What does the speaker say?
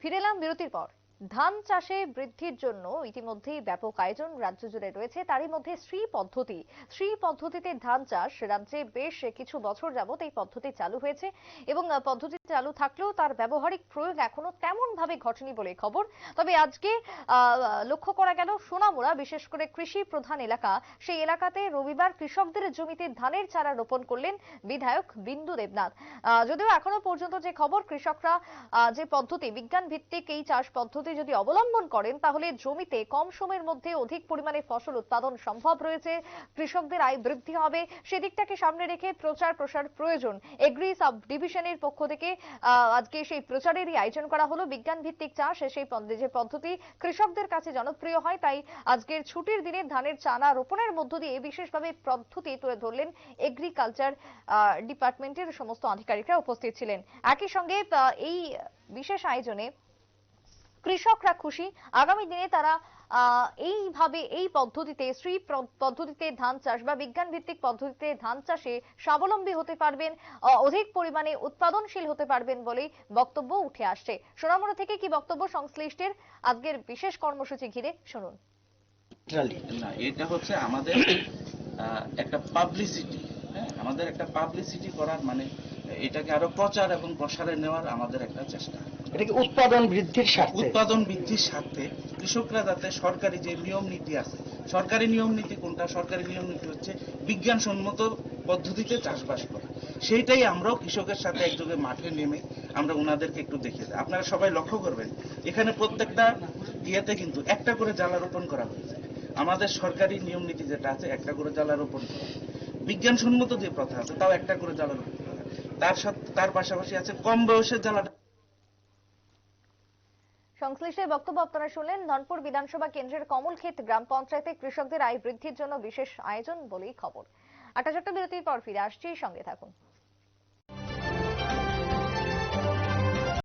ফিরে এলাম বিরতির পর। ধান চাষে বৃদ্ধির জন্য ইতিমধ্যেই ব্যাপক আয়োজন রাজ্য জুড়ে রয়েছে। তারই মধ্যে শ্রী পদ্ধতি। শ্রী পদ্ধতিতে ধান চাষ রাজ্যে বেশ কিছু বছর যাবত এই পদ্ধতি চালু হয়েছে এবং পদ্ধতি চালু থাকলেও তার ব্যবহারিক প্রয়োগ এখনও তেমন ভাবে ঘটেনি বলে খবর। তবে আজকে লক্ষ্য করা গেল সোনামুড়া, বিশেষ করে কৃষি প্রধান এলাকা। সেই এলাকাতে রবিবার কৃষকদের জমিতে ধানের চারা রোপণ করলেন বিধায়ক বিন্দু দেবনাথ। যদিও এখনও পর্যন্ত যে খবর, কৃষকরা যে পদ্ধতি বিজ্ঞান ভিত্তিক এই চাষ পদ্ধতি যদি অবলম্বন করেন, তাহলে জমিতে কম সময়ের মধ্যে অধিক পরিমাণে ফসল উৎপাদন সম্ভব রয়েছে। কৃষকদের আয় বৃদ্ধি হবে। সেদিকটাকে সামনে রেখে প্রচার প্রসার প্রয়োজন। এগ্রি সাব ডিভিশনের পক্ষ থেকে আজকে সেই প্রচারেরই আয়োজন করা হলো। বিজ্ঞান ভিত্তিক চাষ সেই যে পদ্ধতি কৃষকদের কাছে জনপ্রিয় হয়, তাই আজকের ছুটির দিনে ধানের চানা রোপণের মধ্য দিয়ে বিশেষভাবে পদ্ধতি তুলে ধরলেন এগ্রিকালচার ডিপার্টমেন্টের সমস্ত আধিকারিকরা উপস্থিত ছিলেন। একই সঙ্গে এই বিশেষ আয়োজনে কৃষকরা খুশি। আগামী দিনে তারা এইভাবে এই পদ্ধতিতে শ্রী পদ্ধতিতে ধান চাষ বা বিজ্ঞান ভিত্তিক পদ্ধতিতে ধান চাষে স্বাবলম্বী হতে পারবেন অধিক পরিমাণে উৎপাদনশীল হতে পারবেন বলে বক্তব্য উঠে আসছে। সোনামুড়া থেকে কি বক্তব্য সংশ্লিষ্টের? আজকের বিশেষ কর্মসূচি ঘিরে শুনুন। এটা হচ্ছে আমাদের একটা পাবলিসিটি হ্যাঁ? আমাদের একটা পাবলিসিটি করার মানে এটাকে আরও প্রচার এবং প্রসারে নেওয়ার আমাদের একটা চেষ্টা। এটা কি উৎপাদন বৃদ্ধির স্বার্থে? উৎপাদন বৃদ্ধির স্বার্থে কৃষকরা যাতে সরকারি যে নিয়ম নীতি আছে, সরকারি নিয়ম নীতি কোনটা? সরকারি নিয়ম নীতি হচ্ছে বিজ্ঞানসম্মত পদ্ধতিতে চাষবাস করা। সেইটাই আমরাও কৃষকের সাথে একযোগে মাঠে নেমে আমরা ওনাদেরকে একটু দেখিয়ে দিই। আপনারা সবাই লক্ষ্য করবেন, এখানে প্রত্যেকটা ইয়েতে কিন্তু একটা করে জ্বালা রোপণ করা হয়েছে। আমাদের সরকারি নিয়ম নীতি যেটা আছে, একটা করে জ্বালা রোপণ করা। বিজ্ঞানসম্মত যে প্রথা আছে, তাও একটা করে জ্বালা রোপণ করা। তার সাথে, তার পাশাপাশি আছে কম বয়সের জ্বালাটা সংশ্লিষ্টের বক্তব্য আপনারা শুনলেন। ধনপুর বিধানসভা কেন্দ্রের কমলক্ষেত গ্রাম পঞ্চায়েতে কৃষকদের আয় বৃদ্ধির জন্য বিশেষ আয়োজন বলেই খবর। ছোট্ট বিরতির পর ফিরে আসছি। সঙ্গে থাকুন।